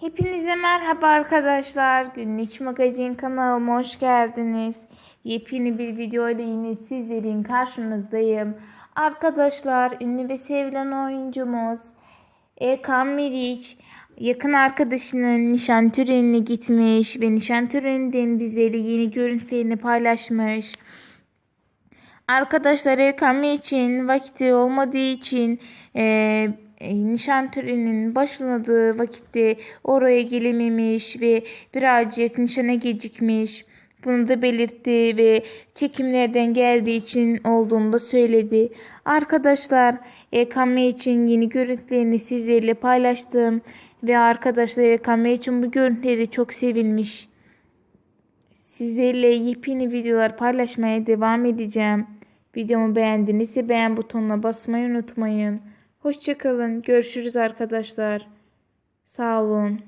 Hepinize merhaba arkadaşlar. Günlük magazin kanalıma hoş geldiniz. Yepyeni bir video ile yine sizlerin karşınızdayım. Arkadaşlar ünlü ve sevilen oyuncumuz Erkan Meriç yakın arkadaşının nişan törenine gitmiş ve nişan töreninden bizleri yeni görüntülerini paylaşmış. Arkadaşlar Erkan için vakti olmadığı için e, e, nişan töreninin başladığı vakitte oraya gelememiş ve birazcık nişana gecikmiş. Bunu da belirtti ve çekimlerden geldiği için olduğunu da söyledi. Arkadaşlar Erkan için yeni görüntülerini sizlerle paylaştım ve arkadaşlar Erkan için bu görüntüleri çok sevilmiş. Sizlerle yepyeni videolar paylaşmaya devam edeceğim. Videomu beğendinizse beğen butonuna basmayı unutmayın. Hoşçakalın. Görüşürüz arkadaşlar. Sağ olun.